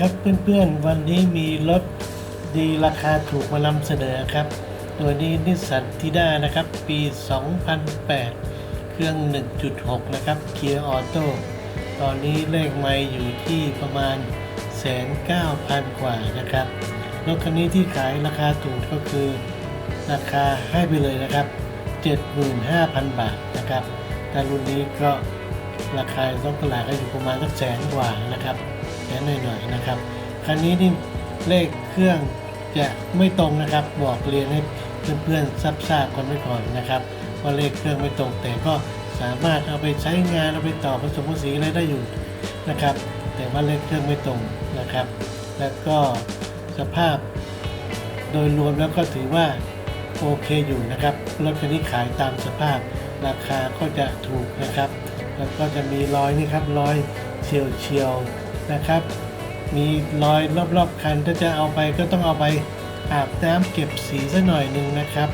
ครับเพื่อนๆ วันนี้มีรถดีราคาถูกมานำเสนอครับ ตัวนี้นิสสันทิด้านะครับ ปี 2008 เครื่อง 1.6 นะครับ เกียร์ออโต้ ตอนนี้เลขไม่อยู่ที่ประมาณแสนเก้าพันกว่านะครับ รถคันนี้ที่ขายราคาถูกก็คือ ราคาให้ไปเลยนะครับ 75,000 บาทนะครับ แต่รุ่นนี้ก็ราคาต้องตลาดก็อยู่ประมาณสักแสนกว่านะครับ แสนหน่อยๆนะครับคันนี้นี่เลขเครื่องจะไม่ตรงนะครับ บอกเรียนให้เพื่อนๆทราบทราบกันไว้ก่อนนะครับว่าเลขเครื่องไม่ตรงแต่ก็สามารถเอาไปใช้งานเอาไปต่อผสมผสมอะไรได้อยู่นะครับ แต่ว่าเลขเครื่องไม่ตรงนะครับ แล้วก็สภาพโดยรวมแล้วก็ถือว่าโอเคอยู่นะครับรถคันนี้ขายตามสภาพราคาก็จะถูกนะครับ แล้วก็จะมีรอยนี่ครับรอยเฉียวเฉียว นะครับ มีรอยรอบๆคันถ้าจะเอาไปก็ต้องเอาไปอาบน้ำเก็บสีสัหน่อยหนึ่งนะครับ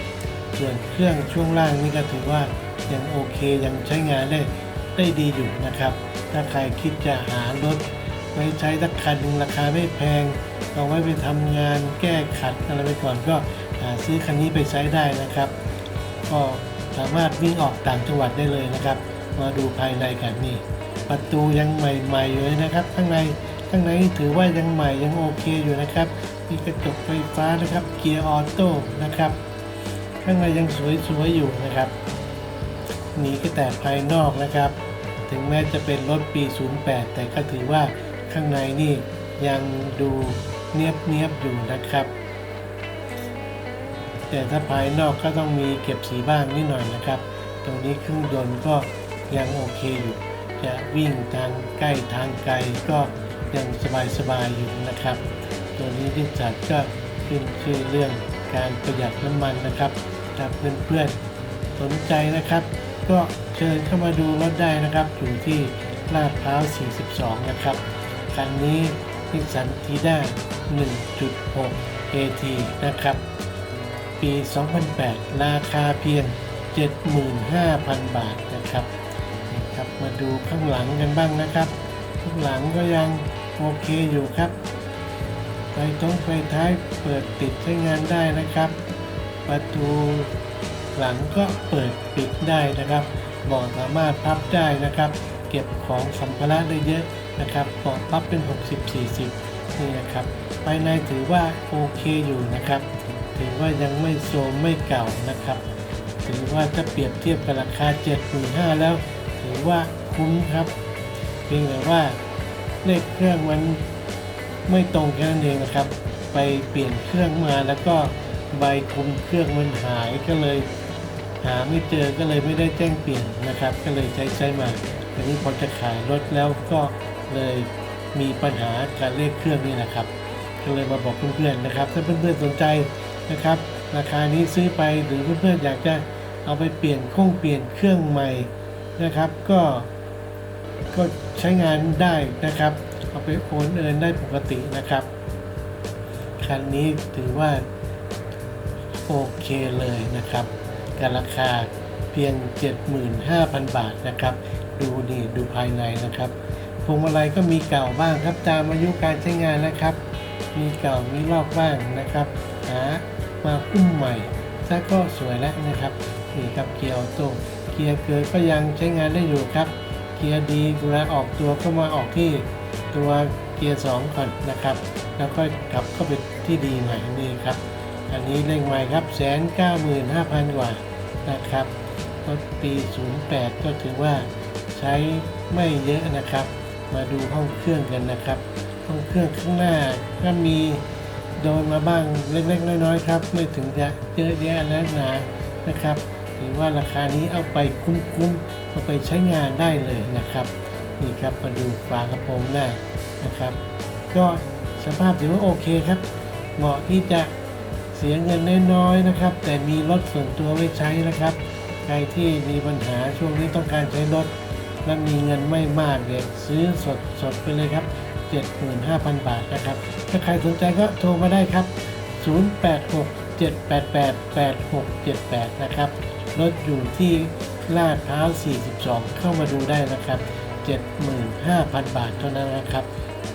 ส่วนเครื่องช่วงล่างนี่ก็ถือว่ายังโอเคยังใช้งานได้ได้ดีอยู่นะครับ ถ้าใครคิดจะหารถไว้ใช้สักคันหนึ่งราคาไม่แพงเอาไว้ไปทำงานแก้ขัดอะไรไปก่อนก็ซื้อคันนี้ไปใช้ได้นะครับ ก็สามารถวิ่งออกต่างจังหวัดได้เลยนะครับ มาดูภายในกันนี่ ประตูยังใหม่ๆอยู่เลยนะครับ ข้างในข้างในถือว่ายังใหม่ยังโอเคอยู่นะครับ มีกระจกไฟฟ้านะครับ เกียร์ออโต้นะครับ ข้างในยังสวยๆอยู่นะครับนี่ก็แต่ภายนอกนะครับ ถึงแม้จะเป็นรถปี 08 แต่ก็ถือว่าข้างในนี่ยังดูเนียบเนียบๆอยู่นะครับ แต่ถ้าภายนอกก็ต้องมีเก็บสีบ้างนิดหน่อยนะครับ ตรงนี้เครื่องยนต์ก็ยังโอเคอยู่ จะวิ่งทางใกล้ทางไกลก็ยังสบายๆอยู่นะครับ ตัวนี้ที่จัดก็ขึ้นชื่อเรื่องการประหยัดน้ำมันนะครับถ้าเพื่อนๆสนใจนะครับ ก็เชิญเข้ามาดูรถได้นะครับ อยู่ที่ลาดพร้าว 42 นะครับ คันนี้นิสสันทีด้า1.6 AT นะครับ ปี 2008 ราคาเพียง 75,000 บาทนะครับ มาดูข้างหลังกันบ้างนะครับ ข้างหลังก็ยังโอเคอยู่ครับไฟท้องไฟท้ายเปิดติดใช้งานได้นะครับ ประตูหลังก็เปิดปิดได้นะครับเบาะสามารถพับได้นะครับ เก็บของสัมภาระได้เยอะนะครับเบาะพับเป็น 60-40 นี่นะครับภายในถือว่าโอเคอยู่นะครับ ถือว่ายังไม่โทรมไม่เก่านะครับ ถือว่าถ้าเปรียบเทียบกับราคา 75,000แล้ว ถือว่าคุ้มครับ เพียงแต่ว่าเลขเครื่องมันไม่ตรงแค่นั้นเองนะครับ ไปเปลี่ยนเครื่องมาแล้วก็ใบคุมเครื่องมันหายก็เลย หาไม่เจอก็เลยไม่ได้แจ้งเปลี่ยนนะครับ ก็เลยใช้ใช้มาทีนี้พอจะขายรถแล้วก็เลยมีปัญหาการเลขเครื่องนี่นะครับ ก็เลยมาบอกเพื่อนๆนะครับ ถ้าเพื่อนๆสนใจนะครับ ราคานี้ซื้อไปหรือเพื่อนๆอยากจะเอาไปเปลี่ยนคงเปลี่ยนเครื่องใหม่ นะครับก็ก็ใช้งานได้นะครับเอาไปโอนเอินได้ปกตินะครับ คันนี้ถือว่าโอเคเลยนะครับกับราคาเพียง 75,000 บาทนะครับ ดูนี่ดูภายในนะครับพวงมาลัยก็มีเก่าบ้างครับตามอายุการใช้งานนะครับ มีเก่ามีลอกบ้างนะครับหามาอุ้มใหม่ซะก็สวยแล้วนะครับ นี่ครับเกียร์ออโต้เกียร์เกิดก็ยังใช้งานได้อยู่ครับ เกียร์ดีเวลาออกตัวก็มาออกที่ตัวเกียร์2ก่อนนะครับ แล้วก็กลับเข้าไปที่ดีใหม่นี่ครับ อันนี้เร่งใหม่ครับแสนเก้าหมื่นห้าพันกว่านะครับรถปี 08 ก็ถือว่าใช้ไม่เยอะนะครับ มาดูห้องเครื่องกันนะครับ ห้องเครื่องข้างหน้าก็มีโดนมาบ้างเล็กๆน้อยๆครับ ไม่ถึงจะเยอะแยะแล้วหนานะครับ ถือว่าราคานี้เอาไปคุ้มๆเอาไปใช้งานได้เลยนะครับนี่ครับมาดูฝากระโปรงหน้านะครับ ก็สภาพถือว่าโอเคครับ เหมาะที่จะเสียเงินน้อยๆนะครับ แต่มีรถส่วนตัวไว้ใช้นะครับ ใครที่มีปัญหาช่วงนี้ต้องการใช้รถและมีเงินไม่มากเนี่ยซื้อสดสดไปเลยครับ 75,000 บาทนะครับ ถ้าใครสนใจก็โทรมาได้ครับ 086-788-8678 นะครับ รถอยู่ที่ลาดพร้าว 42 เข้ามาดูได้นะครับ 75,000 บาทเท่านั้นนะครับ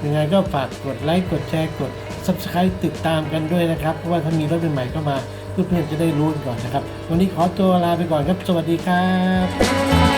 ยังไงก็ฝากกดไลค์ กดแชร์ กด Subscribe ติดตามกันด้วยนะครับ เพราะว่าถ้ามีรถใหม่ๆเข้ามาเพื่อนๆจะได้รู้ก่อนนะครับ วันนี้ขอตัวลาไปก่อนครับ สวัสดีครับ